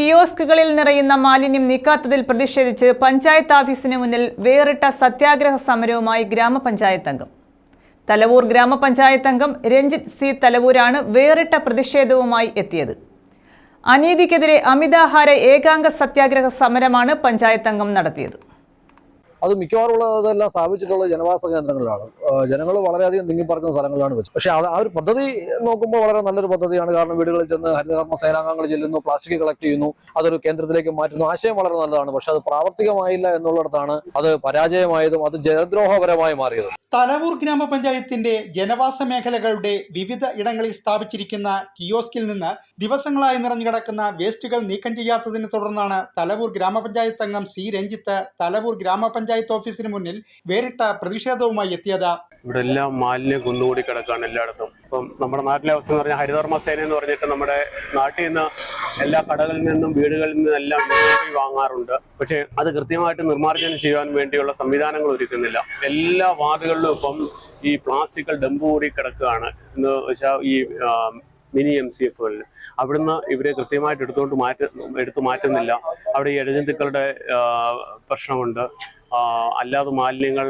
കിയോസ്കുകളിൽ നിറയുന്ന മാലിന്യം നീക്കാത്തതിൽ പ്രതിഷേധിച്ച് പഞ്ചായത്ത് ഓഫീസിന് മുന്നിൽ വേറിട്ട സത്യാഗ്രഹ സമരവുമായി ഗ്രാമപഞ്ചായത്ത് അംഗം. തലവൂർ ഗ്രാമപഞ്ചായത്ത് അംഗം രഞ്ജിത് സി. തലവൂരാണ് വേറിട്ട പ്രതിഷേധവുമായി എത്തിയത്. അനീതിക്കെതിരെ അമിതാഹാര ഏകാംഗ സത്യാഗ്രഹ സമരമാണ് പഞ്ചായത്ത് അംഗം നടത്തിയത്. അത് മിക്കവാറും ഉള്ളതെല്ലാം സ്ഥാപിച്ചിട്ടുള്ള ജനവാസ കേന്ദ്രങ്ങളിലാണ്. ജനങ്ങൾ വളരെയധികം തിങ്ങിപ്പറക്കുന്ന സ്ഥലങ്ങളിലാണ് വെച്ചത് പക്ഷേ അത് ആ ഒരു പദ്ധതി നോക്കുമ്പോൾ വളരെ നല്ലൊരു പദ്ധതിയാണ്. കാരണം വീടുകളിൽ ചെന്ന് ഹരിതകർമ്മ സേനാംഗങ്ങൾ ചെല്ലുന്നു പ്ലാസ്റ്റിക് കളക്ട് ചെയ്യുന്നു അതൊരു കേന്ദ്രത്തിലേക്ക് മാറ്റുന്നു. ആശയം വളരെ നല്ലതാണ്. പക്ഷെ അത് പ്രാവർത്തികമായില്ല എന്നുള്ളിടത്താണ് അത് പരാജയമായതും അത് ജനദ്രോഹപരമായി മാറിയത്. തലവൂർ ഗ്രാമപഞ്ചായത്തിന്റെ ജനവാസ മേഖലകളുടെ വിവിധ ഇടങ്ങളിൽ സ്ഥാപിച്ചിരിക്കുന്ന കിയോസ്കിൽ നിന്ന് ദിവസങ്ങളായി നിറഞ്ഞു കിടക്കുന്ന വേസ്റ്റുകൾ നീക്കം ചെയ്യാത്തതിനെ തുടർന്നാണ് തലവൂർ ഗ്രാമപഞ്ചായത്ത് അംഗം സി രഞ്ജിത്ത് തലവൂർ ഗ്രാമപഞ്ചായത്ത് ഓഫീസിന് മുന്നിൽ വേറിട്ട പ്രതിഷേധവുമായി എത്തിയത്. ഇവിടെ എല്ലാം മാലിന്യം കുന്നുകൂടി കിടക്കാണ് എല്ലായിടത്തും. ഇപ്പം നമ്മുടെ നാട്ടിലെ അവസ്ഥ എന്ന് പറഞ്ഞാൽ ഹരിതകർമ്മ സേന എന്ന് പറഞ്ഞിട്ട് നമ്മുടെ നാട്ടിൽ നിന്ന് എല്ലാ കടകളിൽ നിന്നും വീടുകളിൽ നിന്നും എല്ലാം വാങ്ങാറുണ്ട്. പക്ഷേ അത് കൃത്യമായിട്ട് നിർമ്മാർജനം ചെയ്യാൻ വേണ്ടിയുള്ള സംവിധാനങ്ങൾ ഒരുക്കുന്നില്ല. എല്ലാ വാർഡുകളിലും ഇപ്പം ഈ പ്ലാസ്റ്റിക്കൽ ഡംപ് കൂടി കിടക്കുകയാണ്. എന്ന് വെച്ചാൽ ഈ മിനി എം സി എഫുകളിൽ. അവിടുന്ന് ഇവരെ കൃത്യമായിട്ട് എടുത്തുകൊണ്ട് മാറ്റ എടുത്തു മാറ്റുന്നില്ല. അവിടെ ഈ ഇഴജന്തുക്കളുടെ പ്രശ്നമുണ്ട്. അല്ലാതെ മാലിന്യങ്ങൾ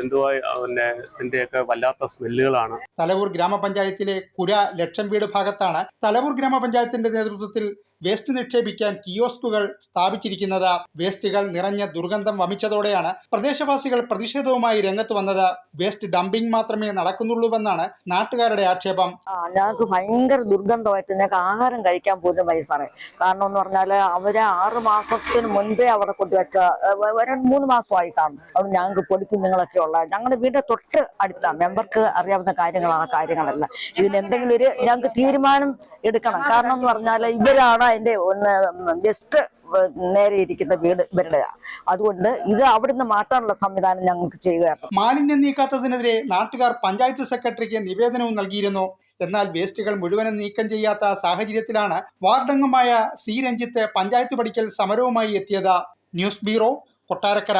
എന്തുവാ പിന്നെ ഇതിന്റെയൊക്കെ വല്ലാത്ത സ്മെല്ലുകളാണ്. തലവൂർ ഗ്രാമപഞ്ചായത്തിലെ കുര ലക്ഷം വീട് ഭാഗത്താണ് തലവൂർ ഗ്രാമപഞ്ചായത്തിന്റെ നേതൃത്വത്തിൽ വേസ്റ്റ് നിക്ഷേപിക്കാൻ കിയോസ്കുകൾ സ്ഥാപിച്ചിരിക്കുന്നത് വേസ്റ്റുകൾ നിറഞ്ഞ ദുർഗന്ധം വമിച്ചതോടെയാണ്. പ്രദേശവാസികൾ പ്രതിഷേധവുമായി രംഗത്ത് വന്നത് വേസ്റ്റ് ഡംപിംഗ് മാത്രമേ നടക്കുന്നുള്ളൂവെന്നാണ് നാട്ടുകാരുടെ ആക്ഷേപം. ഞങ്ങൾക്ക് ഭയങ്കര ദുർഗന്ധമായിട്ട് ഞങ്ങൾക്ക് ആഹാരം കഴിക്കാൻ പോലും വയ്യ സാറേ. കാരണം എന്ന് പറഞ്ഞാൽ അവരെ ആറ് മാസത്തിന് മുൻപേ അവിടെ കൊണ്ടുവച്ച വ- ഒരു മൂന്ന് മാസമായി കാണും അവിടെ ഞങ്ങൾക്ക് പൊടിക്കുഞ്ഞുങ്ങളൊക്കെ ഉള്ള ഞങ്ങളുടെ വീടിന്റെ തൊട്ട് അടുത്ത. മെമ്പർക്ക് അറിയാവുന്ന കാര്യങ്ങളാണ് കാര്യങ്ങളല്ല. ഇതിന് എന്തെങ്കിലും ഒരു ഞങ്ങൾക്ക് തീരുമാനം എടുക്കണം. കാരണം എന്ന് പറഞ്ഞാൽ ഇവരാണ് അതിന്റെ ഒന്ന് ജസ്റ്റ് നേരെ ഇരിക്കുന്ന വീട് ഇവരുടെയാ അതുകൊണ്ട് ഇത് അവിടുന്ന് മാറ്റാനുള്ള സംവിധാനം ഞങ്ങൾക്ക് ചെയ്യുക മാലിന്യം നീക്കാത്തതിനെതിരെ നാട്ടുകാർ പഞ്ചായത്ത് സെക്രട്ടറിക്ക് നിവേദനവും നൽകിയിരുന്നു. എന്നാൽ വേസ്റ്റുകൾ മുഴുവനും നീക്കം ചെയ്യാത്ത സാഹചര്യത്തിലാണ് വാർഡംഗമായ സി രഞ്ജിത്ത് പഞ്ചായത്ത് പടിക്കൽ സമരവുമായി എത്തിയത്. News bureau Kottarakkara.